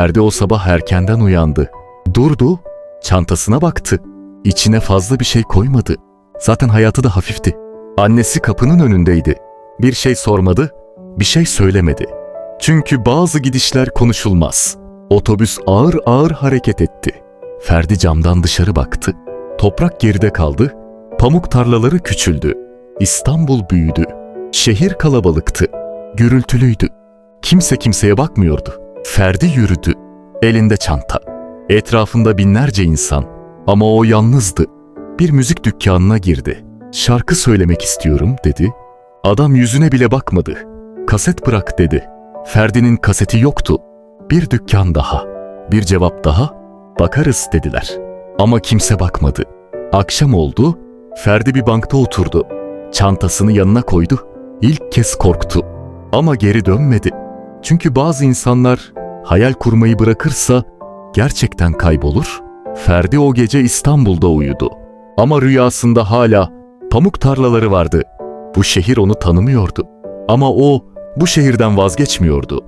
Ferdi o sabah erkenden uyandı. Durdu, çantasına baktı. İçine fazla bir şey koymadı. Zaten hayatı da hafifti. Annesi kapının önündeydi. Bir şey sormadı, bir şey söylemedi. Çünkü bazı gidişler konuşulmaz. Otobüs ağır ağır hareket etti. Ferdi camdan dışarı baktı. Toprak geride kaldı. Pamuk tarlaları küçüldü. İstanbul büyüdü. Şehir kalabalıktı. Gürültülüydü. Kimse kimseye bakmıyordu. Ferdi yürüdü. Elinde çanta. Etrafında binlerce insan. Ama o yalnızdı. Bir müzik dükkanına girdi. Şarkı söylemek istiyorum dedi. Adam yüzüne bile bakmadı. Kaset bırak dedi. Ferdi'nin kaseti yoktu. Bir dükkan daha. Bir cevap daha. Bakarız dediler. Ama kimse bakmadı. Akşam oldu. Ferdi bir bankta oturdu. Çantasını yanına koydu. İlk kez korktu. Ama geri dönmedi. Çünkü bazı insanlar hayal kurmayı bırakırsa gerçekten kaybolur. Ferdi o gece İstanbul'da uyudu. Ama rüyasında hala pamuk tarlaları vardı. Bu şehir onu tanımıyordu. Ama o bu şehirden vazgeçmiyordu.